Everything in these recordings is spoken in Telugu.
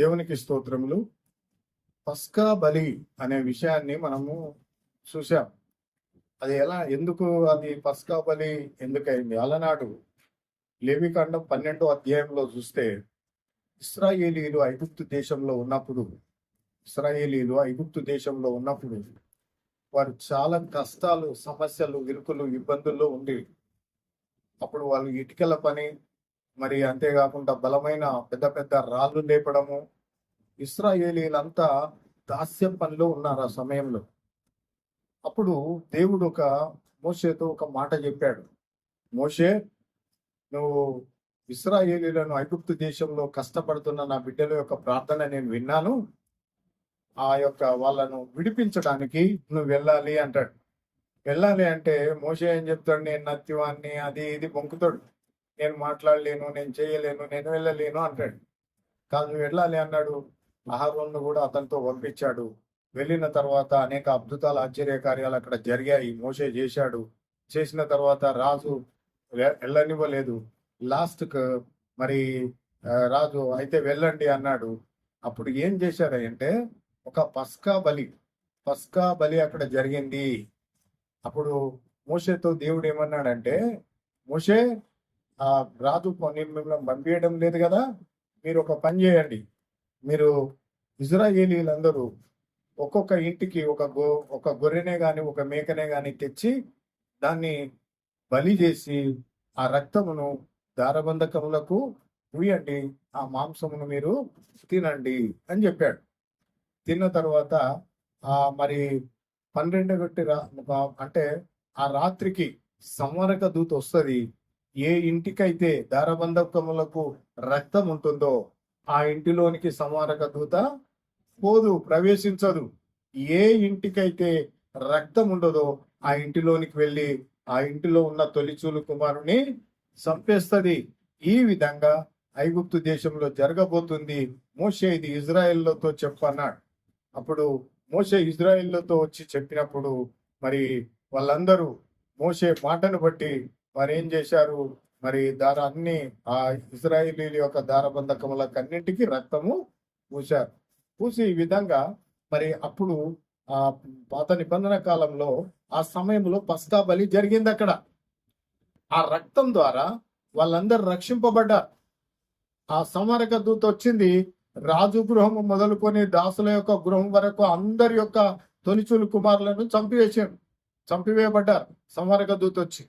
దేవునికి స్తోత్రములు. పస్కా బలి అనే విషయాన్ని మనము చూసాం అది ఎలా? ఎందుకు అది పస్కా బలి? ఎందుకైంది? అలనాడు లేవికాండం పన్నెండో అధ్యాయంలో చూస్తే ఇస్రాయేలీలు ఐగుప్తు దేశంలో ఉన్నప్పుడు ఇస్రాయేలీలు ఐగుప్తు దేశంలో ఉన్నప్పుడు వారు చాలా కష్టాలు సమస్యలు ఇరుకులు ఇబ్బందుల్లో ఉండి అప్పుడు వాళ్ళు ఇటుకల పని మరి అంతేకాకుండా బలమైన పెద్ద పెద్ద రాళ్ళు లేపడము. ఇస్రాయేలీలంతా దాస్యం పనిలో ఉన్నారు ఆ సమయంలో. అప్పుడు దేవుడు ఒక మోషేతో ఒక మాట చెప్పాడు. మోషే నువ్వు ఇస్రాయేలీలను ఐగుప్తు దేశంలో కష్టపడుతున్న నా బిడ్డల యొక్క ప్రార్థన నేను విన్నాను. ఆ యొక్క వాళ్ళను విడిపించడానికి నువ్వు వెళ్ళాలి అంటాడు. వెళ్ళాలి అంటే మోషే ఏం చెప్తాడు? నేను నత్యవాన్ని అది ఇది బొంకుతాడు. నేను మాట్లాడలేను నేను చేయలేను నేను వెళ్ళలేను అంటాడు. కాదు నువ్వు వెళ్ళాలి అన్నాడు. అహరోన్ను కూడా అతనితో పంపించాడు. వెళ్ళిన తర్వాత అనేక అద్భుతాల ఆశ్చర్య కార్యాలు అక్కడ జరిగాయి. మోసే చేశాడు. చేసిన తర్వాత రాజు వె- వెళ్ళనివ్వలేదు. లాస్ట్కు మరి రాజు అయితే వెళ్ళండి అన్నాడు. అప్పుడు ఏం చేశారంటే ఒక పస్కా బలి పస్కా బలి అక్కడ జరిగింది. అప్పుడు మోషేతో దేవుడు ఏమన్నాడంటే మోషే రాజు నేను మిమ్మల్ని పంపించడం లేదు కదా. మీరు ఒక పని చేయండి. మీరు ఇజ్రాయేలీలందరూ ఒక్కొక్క ఇంటికి ఒక గో ఒక గొర్రెనే కానీ ఒక మేకనే కానీ తెచ్చి దాన్ని బలి చేసి ఆ రక్తమును దారబంధకములకు పూయండి. ఆ మాంసమును మీరు తినండి అని చెప్పాడు. తిన్న తర్వాత ఆ మరి పన్నెండు గట్టి రా అంటే ఆ రాత్రికి సంవరక దూత వస్తుంది. ఏ ఇంటికైతే దారబంధకములకు రక్తం ఉంటుందో ఆ ఇంటిలోనికి సంవారక దూత పోదు ప్రవేశించదు. ఏ ఇంటికైతే రక్తం ఉండదో ఆ ఇంటిలోనికి వెళ్ళి ఆ ఇంటిలో ఉన్న తొలిచూలు కుమారుని చంపేస్తుంది. ఈ విధంగా ఐగుప్తు దేశంలో జరగబోతుంది. మోషే ఇది ఇజ్రాయెల్లతో చెప్పన్నాడు. అప్పుడు మోసే ఇజ్రాయెల్లతో వచ్చి చెప్పినప్పుడు మరి వాళ్ళందరూ మోషే మాటను బట్టి మరి ఏం చేశారు? మరి దార అన్ని ఆ ఇజ్రాయేలీల యొక్క దారబంధకములకు అన్నింటికి రక్తము పూశారు. పూసి ఈ విధంగా మరి అప్పుడు ఆ పాత నిబంధన కాలంలో ఆ సమయంలో పస్కా బలి జరిగింది అక్కడ ఆ రక్తం ద్వారా వాళ్ళందరూ రక్షింపబడ్డారు. ఆ సంవరక దూత వచ్చింది. రాజు గృహం మొదలుకొని దాసుల యొక్క గృహం వరకు అందరి యొక్క తొలిచూలు కుమారులను చంపివేసాడు చంపివేయబడ్డారు. సంవరక దూత వచ్చి.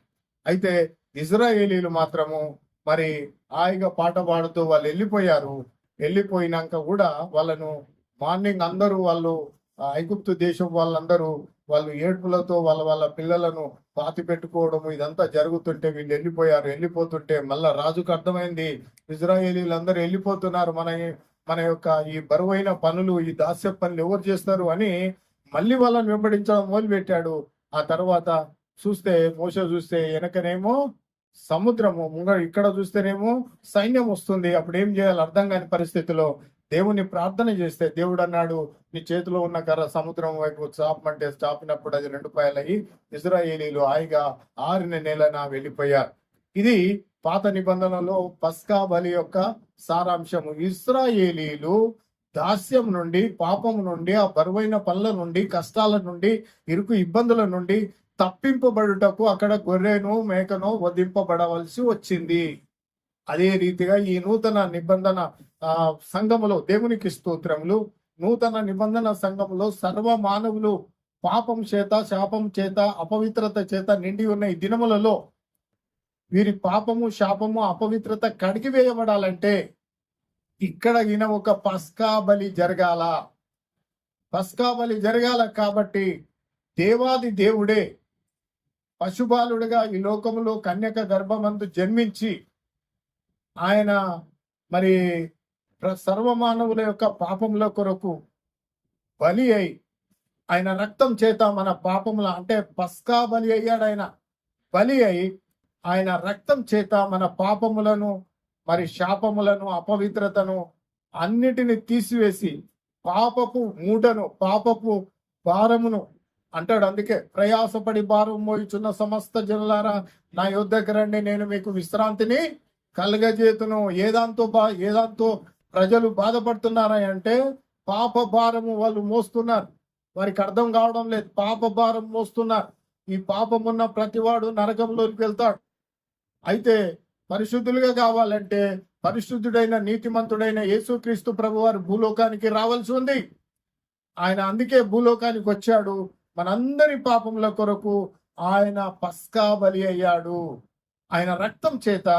అయితే ఇజ్రాయేలీలు మాత్రము మరి హాయిగా పాట పాడుతూ వాళ్ళు వెళ్ళిపోయారు. వెళ్ళిపోయినాక కూడా వాళ్ళను మార్నింగ్ అందరూ వాళ్ళు ఐగుప్తు దేశం వాళ్ళందరూ వాళ్ళు ఏడుపులతో వాళ్ళ వాళ్ళ పిల్లలను పాతి పెట్టుకోవడం ఇదంతా జరుగుతుంటే వీళ్ళు వెళ్ళిపోయారు. వెళ్ళిపోతుంటే మళ్ళా రాజుకు అర్థమైంది. ఇజ్రాయేలీలందరూ వెళ్ళిపోతున్నారు. మన మన యొక్క ఈ బరువైన పనులు ఈ దాస్య పనులు ఎవరు చేస్తారు అని మళ్ళీ వాళ్ళని వెంబడించడం మొదలుపెట్టాడు. ఆ తర్వాత చూస్తే మోస చూస్తే వెనకనేమో సముద్రము ముంగ ఇక్కడ చూస్తేనేమో సైన్యం వస్తుంది. అప్పుడు ఏం చేయాలి? అర్థం కాని పరిస్థితిలో దేవుని ప్రార్థన చేస్తే దేవుడు అన్నాడు నీ చేతిలో ఉన్న కర్ర సముద్రం వైపు చాపమంటే చాపినప్పుడు అది రెండు పాయలయ్యి ఇజ్రాయేలీలు హాయిగా ఆరిన నెలన వెళ్ళిపోయారు. ఇది పాత నిబంధనలో పస్కా బలి యొక్క సారాంశము. ఇస్రాయేలీలు దాస్యం నుండి పాపం నుండి ఆ బరువైన పనుల నుండి కష్టాల నుండి ఇరుకు ఇబ్బందుల నుండి తప్పింపబడుటకు అక్కడ గొర్రెను మేకను వధింపబడవలసి వచ్చింది. అదే రీతిగా ఈ నూతన నిబంధన సంఘములో దేవునికి స్తోత్రములు నూతన నిబంధన సంఘములో సర్వ మానవులు పాపం చేత శాపం చేత అపవిత్రత చేత నిండి ఉన్న ఈ దినములలో వీరి పాపము శాపము అపవిత్రత కడిగి వేయబడాలంటే ఇక్కడ ఈయన ఒక పస్కా బలి జరగాల. పస్కా బలి జరగాల కాబట్టి దేవాది దేవుడే పశుపాలుడుగా ఈ లోకములో కన్యక గర్భమందు జన్మించి ఆయన మరి సర్వమానవుల యొక్క పాపముల కొరకు బలి అయి ఆయన రక్తం చేత మన పాపముల అంటే పస్కా బలి అయ్యాడు ఆయన. బలి అయి ఆయన రక్తం చేత మన పాపములను మరి శాపములను అపవిత్రతను అన్నిటిని తీసివేసి పాపపు మూటను పాపపు భారమును అంటాడు. అందుకే ప్రయాసపడి భారం మోయిచున్న సమస్త జనులారా నా యుద్ధకి రండి. నేను మీకు విశ్రాంతిని కలగజేతును. ఏదాంతో బా ఏదాంతో ప్రజలు బాధపడుతున్నారా అంటే పాప భారము వాళ్ళు మోస్తున్నారు. వారికి అర్థం కావడం లేదు. పాప భారం మోస్తున్నారు. ఈ పాపమున్న ప్రతివాడు నరకంలోకి వెళ్తాడు. అయితే పరిశుద్ధులుగా కావాలంటే పరిశుద్ధుడైన నీతిమంతుడైన యేసుక్రీస్తు ప్రభువారు భూలోకానికి రావాల్సి ఉంది. ఆయన అందుకే భూలోకానికి వచ్చాడు. మనందరి పాపముల కొరకు ఆయన పస్కా బలి అయ్యాడు. ఆయన రక్తం చేత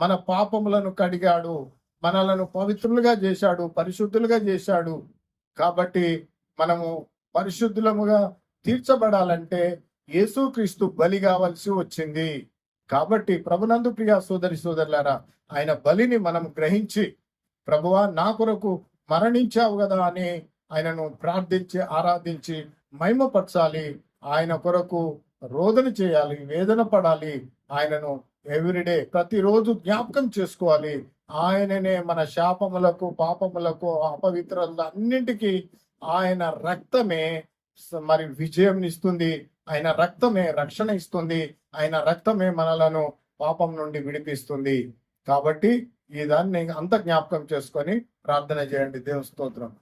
మన పాపములను కడిగాడు. మనలను పవిత్రులుగా చేశాడు పరిశుద్ధులుగా చేశాడు. కాబట్టి మనము పరిశుద్ధులముగా తీర్చబడాలంటే యేసుక్రీస్తు బలి కావలసి వచ్చింది. కాబట్టి ప్రభునందు ప్రియ సోదరి సోదరులారా ఆయన బలిని మనం గ్రహించి ప్రభువా నా కొరకు మరణించావు కదా అని ఆయనను ప్రార్థించి ఆరాధించి మహిమపరచాలి. ఆయన కొరకు రోదన చేయాలి వేదన పడాలి. ఆయనను ఎవ్రీడే ప్రతిరోజు జ్ఞాపకం చేసుకోవాలి. ఆయననే మన శాపములకు పాపములకు అపవిత్రత అన్నింటికి ఆయన రక్తమే మరి విజయం ఇస్తుంది. ఆయన రక్తమే రక్షణ ఇస్తుంది. ఆయన రక్తమే మనలను పాపం నుండి విడిపిస్తుంది. కాబట్టి ఈ దాన్ని అంత జ్ఞాపకం చేసుకొని ప్రార్థన చేయండి. దేవ స్తోత్రం.